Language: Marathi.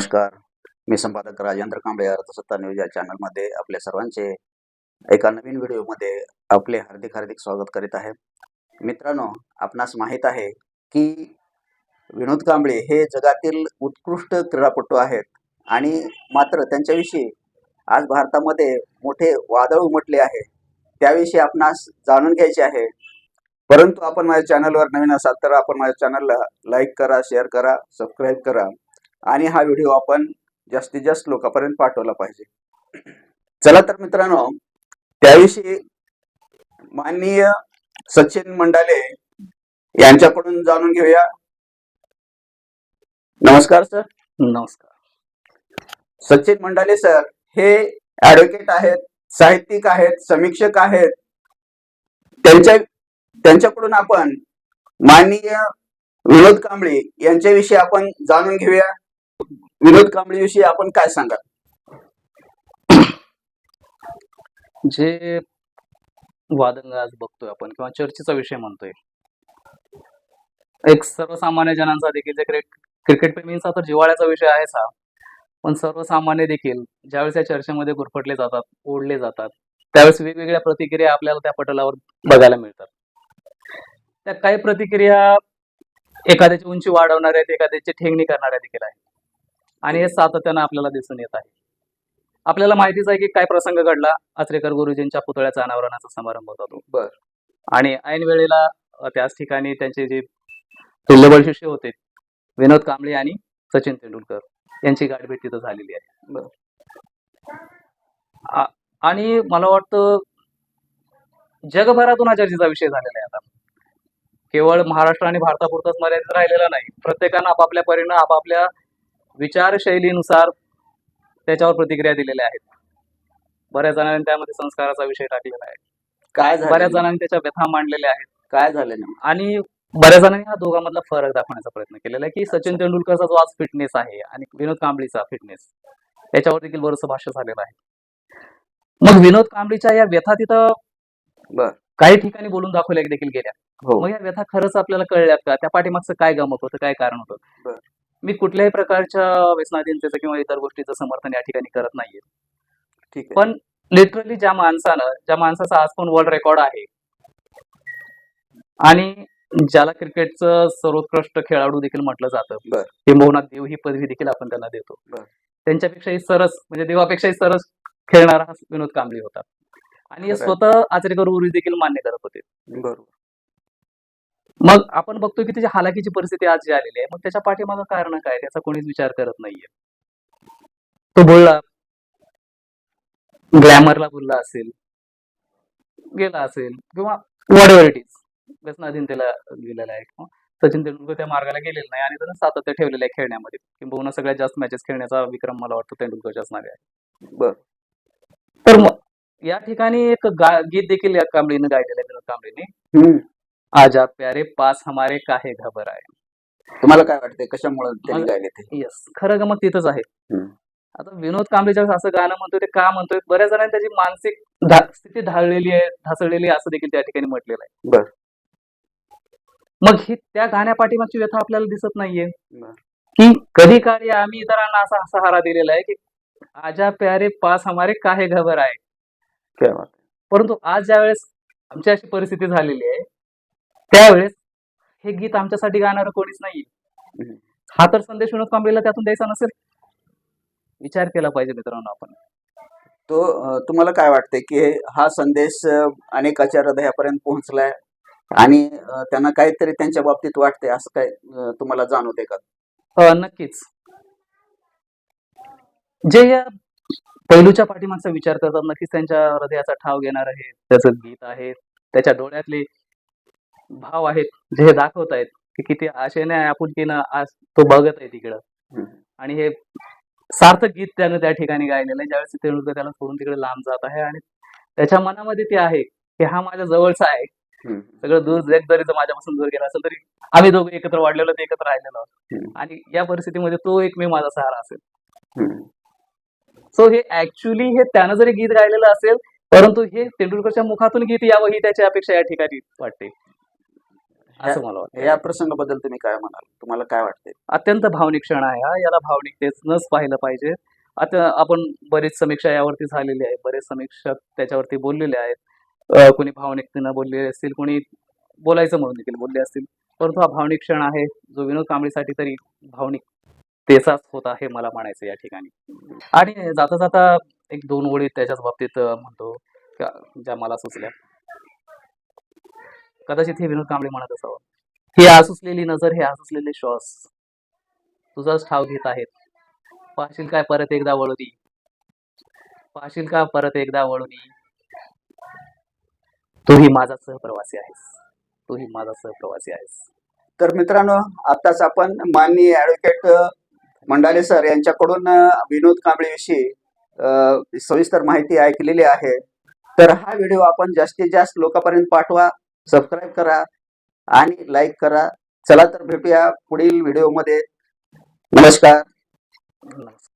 नमस्कार. मी संपादक राजेंद्र कांबळे अर्थसत्ता न्यूज या चॅनलमध्ये आपल्या सर्वांचे एका नवीन व्हिडिओमध्ये आपले हार्दिक हार्दिक स्वागत करीत आहे. मित्रांनो आपणास माहीत आहे की विनोद कांबळे हे जगातील उत्कृष्ट क्रीडापटू आहेत आणि मात्र त्यांच्याविषयी आज भारतामध्ये मोठे वादळ उमटले आहे. त्याविषयी आपणास जाणून घ्यायचे आहे. परंतु आपण माझ्या चॅनलवर नवीन असाल तर आपण माझ्या चॅनलला लाईक करा शेअर करा सबस्क्राईब करा. आणि हा व्हिडिओ आपण जास्तीत जास्त लोकांपर्यंत पाठवला पाहिजे. चला तर मित्रांनो त्याविषयी माननीय सचिन मंडाले यांच्याकडून जाणून घेऊया. नमस्कार सर. नमस्कार. सचिन मंडाले सर हे ऍडव्होकेट आहेत साहित्यिक आहेत समीक्षक आहेत. त्यांच्या त्यांच्याकडून आपण माननीय विनोद कांबळे यांच्याविषयी आपण जाणून घेऊया. विनोद कांबळी विषयी आपण काय सांगाल? जे वादंग आज बघतोय आपण किंवा चर्चेचा विषय म्हणतोय. एक सर्वसामान्य जनांचा देखील जे क्रिकेट प्रेमींचा तर जिव्हाळ्याचा विषय आहेच हा. पण सर्वसामान्य देखील ज्यावेळेस या चर्चेमध्ये गुरफटले जातात ओढले जातात त्यावेळेस वेगवेगळ्या प्रतिक्रिया आपल्याला त्या पटलावर बघायला मिळतात. त्या काही प्रतिक्रिया एखाद्याची उंची वाढवणाऱ्या आहेत एखाद्याची ठेंगणी करणाऱ्या देखील आहेत. आणि हे सातत्यानं आपल्याला दिसून येत आहे. आपल्याला माहितीच आहे की काय प्रसंग घडला? आचरेकर गुरुजींच्या पुतळ्याचा अनावरणाचा समारंभ होता तो. बर. आणि ऐन वेळेला त्याच ठिकाणी त्यांचे जे तुल्यबळ शिष्य होते विनोद कांबळे आणि सचिन तेंडुलकर यांची गाठभेट तिथं झालेली आहे. बर. आणि मला वाटतं जगभरातून हा चर्चेचा विषय झालेला आहे आता. केवळ महाराष्ट्र आणि भारतापुरताच मर्यादित राहिलेला नाही. प्रत्येकानं आपापल्या परीनं आपापल्या विचारशैलीनुसार त्याच्यावर प्रतिक्रिया दिलेल्या आहेत. बऱ्याच जणांनी त्यामध्ये संस्काराचा विषय टाकलेला आहे. काय बऱ्याच जणांनी त्याच्या व्यथा मांडलेल्या आहेत. काय झालं नेमकं? आणि बऱ्याच जणांनी हा दोघांमधला फरक दाखवण्याचा प्रयत्न केलेला आहे की सचिन तेंडुलकरचा जो आज फिटनेस आहे आणि विनोद कांबळीचा फिटनेस याच्यावर देखील बरंचसं भाष्य झालेलं आहे. मग विनोद कांबळीच्या या व्यथा तिथं. काही ठिकाणी बोलून दाखवल्या देखील गेल्या. हो. मग या व्यथा खरंच आपल्याला कळल्यात का? त्या पाठीमागचं काय गमत होतं? काय कारण होतं. मी कुठल्याही प्रकारच्या व्यसनाधीनतेचं किंवा इतर गोष्टीचं समर्थन या ठिकाणी करत नाहीये ठीक आहे पण लिटरली ज्या माणसानं ज्या माणसाचा आज पण वर्ल्ड रेकॉर्ड आहे आणि ज्याला क्रिकेटचं सर्वोत्कृष्ट खेळाडू देखील म्हटलं जातं. किंबहुना देव ही पदवी देखील आपण त्यांना देतो. त्यांच्यापेक्षाही सरस म्हणजे देवापेक्षाही सरस खेळणारा हा विनोद कांबळे होता आणि. स्वतः आचरेकर गुरुजी देखील मान्य करत होते बरोबर मग आपण बघतो की त्याची हालाकीची परिस्थिती आज जी आलेली आहे मग त्याच्या पाठीमागं कारण काय त्याचा कोणीच विचार करत नाहीये. तो बोलला ग्लॅमरला बोलला असेल गेला असेल किंवा वॉट एव्हर इट इज व्यसनाधीनतेला गेलेला आहे. सचिन तेंडुलकर त्या मार्गाला गेलेला नाही आणि त्यानं सातत्य ठेवलेलं आहे खेळण्यामध्ये. किंबहुना सगळ्यात जास्त मॅचेस खेळण्याचा विक्रम मला वाटतं तेंडुलकरच्याच नावे आहे. बर. तर मग या ठिकाणी एक गा- गीत देखील या कांबळीनं गायलेलं आहे विनोद कांबळीने. आजा प्यारे पास हमारे काहे घबर आहे तुम्हाला काय वाटतंय कशामुळे त्यांनी मला- गायले ते येस खरं गमत तिथंच आहे हम्म. आता विनोद कांबळेच्या असं गाणं म्हणतोय ते का म्हणतोय बऱ्याच जणांनी त्याची मानसिक स्थिती ढाळलेली आहे ढासळलेली आहे असं देखील त्या ठिकाणी म्हटलेलं आहे बर. मग ही त्या गाण्या पाठीमागची व्यथा आपल्याला दिसत नाहीये बर. की कधी काळी आम्ही इतरांना असा सहारा दिलेला आहे की आजा प्यारे पास हमारे काहे घबर आहे काय बात आहे. परंतु आज ज्यावेळेस आमची अशी परिस्थिती झालेली आहे त्यावेळेस हे गीत आमच्यासाठी गाणारं कोणीच नाही हम्म. हा तर संदेश विनोद कांबळेला त्यातून द्यायचा नसेल. विचार केला पाहिजे मित्रांनो आपण. तो तुम्हाला काय वाटतंय की हे- संदेश अनेकाच्या हृदयापर्यंत पोहोचलाय आणि त्यांना काहीतरी त्यांच्या बाबतीत वाटतंय असं काय तुम्हाला जाणवते का? नक्कीच. जे या पैलूच्या पाठीमागचा विचार करतात नक्कीच त्यांच्या हृदयाचा ठाव घेणार आहे त्याचं गीत आहे. त्याच्या डोळ्यातले भाव आहेत जे हे दाखवत आहेत की किती आशेने आपुलकीनं आज तो बघत आहे तिकडं. आणि हे सार्थक गीत त्यानं त्या ठिकाणी गायलेलं आहे ज्यावेळेस तेंडुलकर त्याला सोडून तिकडे लांब जात आहे आणि त्याच्या मनामध्ये ते आहे की हा माझ्या जवळचा आहे. सगळं दूर जरी जर माझ्यापासून दूर गेला असेल तरी आम्ही दोघे एकत्र वाढलेलो ते एकत्र राहिलेलो. आणि या परिस्थितीमध्ये तो एक मी माझा सहारा असेल. सो हे ऍक्च्युली हे त्यानं जरी गीत गायलेलं असेल परंतु हे तेंडुलकरच्या मुखातून गीत यावं ही त्याची अपेक्षा या ठिकाणी वाटते असं मला वाटतं. या प्रसंगाबद्दल तुम्ही काय म्हणाल? तुम्हाला काय वाटते अत्यंत भावनिक क्षण आहे हा. याला भावनिकतेनंच पाहिलं पाहिजे. आता आपण बरीच समीक्षा यावरती झालेली आहे. बरेच समीक्षक त्याच्यावरती बोललेले आहेत. कोणी भावनिकतेनं बोललेले असतील कोणी बोलायचं म्हणून देखील बोलले असतील. परंतु हा भावनिक क्षण आहे जो विनोद कांबळीसाठी तरी भावनिक तेचाच होत आहे मला म्हणायचं या ठिकाणी. आणि जाता जाता एक दोन ओळी त्याच्याच बाबतीत म्हणतो ज्या मला सुचल्या. कदाचित हे विनोद कांबळे म्हणत असावं. ही आसुसलेली नजर हे आसुसलेले श्वास. तुझाच ठाव घेत आहेत. पाहशील काय परत एकदा वळूनी पाहशील का परत एकदा वळूनी तूही माझा सहप्रवासी आहेस. तूही माझा सहप्रवासी आहेस. तर मित्रांनो आताच आपण माननीय ऍडव्होकेट मंडाले सर यांच्याकडून विनोद कांबळेविषयी सविस्तर माहिती ऐकलेली आहे. तर हा व्हिडिओ आपण जास्तीत जास्त लोकांपर्यंत पाठवा. सबस्क्राईब करा आणि लाईक करा. चला तर भेटूया पुढील व्हिडिओमध्ये नमस्कार.